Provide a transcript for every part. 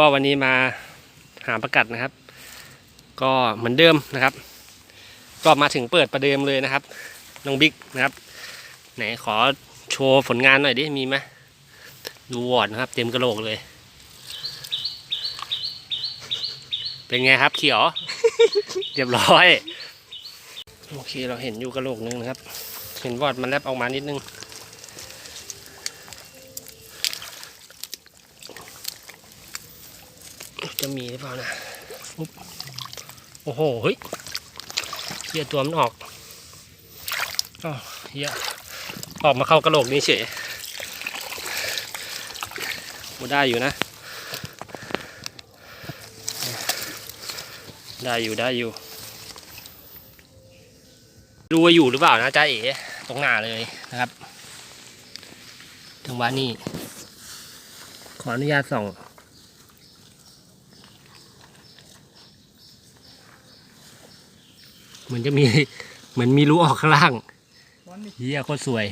ก็วันนี้มาหาประกัดนะครับ ก็เหมือนเดิมนะครับ ก็มาถึงเปิดประเดิมเลยนะครับน้องบิ๊กนะครับ ไหนขอโชว์ผลงานหน่อยดิมีไหมดูวอร์ดนะครับ เต็มกระโหลกเลย เป็นไงครับเขียว เรียบร้อย โอเคเราเห็นอยู่กระโหลกนึงนะครับ เห็นวอร์ดมันแลบออกมานิดนึง จะมีหรือเปล่านะปุ๊บโอ้โหเฮ้ยเฮียตัวมันออกอ้เฮียออกมาเข้ากระโหลกนี่เฉยโอ้ได้อยู่นะ ได้อยู่ได้อยู่รู้ว่าอยู่หรือเปล่านะจ้าเอ๋ตรงหน้าเลยนะครับจังหวะนี้ขออนุญาตส่อง เหมือนจะมีเหมือนมีรูออกข้างล่างเฮียโคตรสวย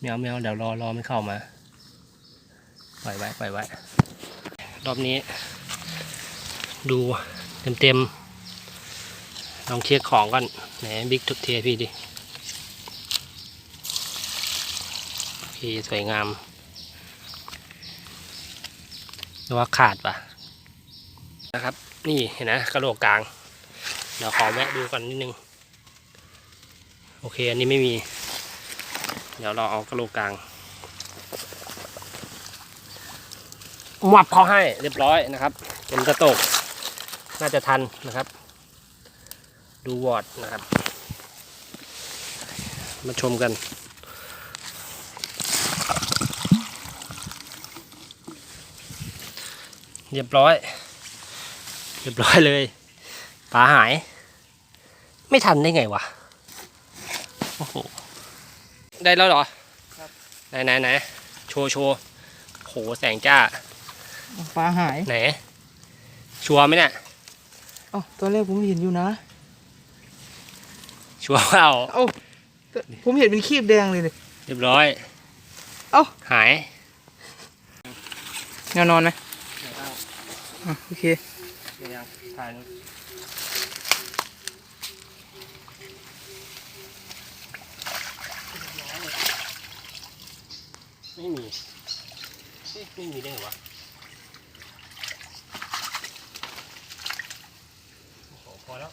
แมวแมวเดี๋ยวรอรอมันเข้ามาปล่อยไว้ปล่อยไว้รอบนี้ ดูเต็มเต็มๆลองเช็คของก่อนไหนบิ๊กทุกเทียพี่ดิโอเคสวยงามหรือว่าขาดปะนะครับ นี่เห็นนะกระโหลกกลาง เดี๋ยวขอแวะดูก่อนนิดนึง โอเค อันนี้ไม่มี เดี๋ยวเราเอากระโหลกกลางมับเขาให้เรียบร้อยนะครับ เป็นกระโตก น่าจะทันนะครับ ดูวอร์ดนะครับ มาชมกันเรียบร้อย เรียบร้อยเลย ปลาหาย ไม่ทันได้ไงวะ โอ้โห ได้แล้วเหรอ ครับ ไหนไหนไหนโชว์โชว์โหแสงจ้า ปลาหายไหน ชัวร์ไหมเนี่ย เอ้าตอนแรกผมเห็นอยู่นะ ชัวร์เปล่าเอ้าแต่ผมเห็นเป็นครีบแดงเลยเลย เรียบร้อยเอ้า หาย แนวนอนไหมอะโอเค ถ่ายไม่มีเอ๊ะไม่มีได้หรอวะโอ้โหพอแล้ว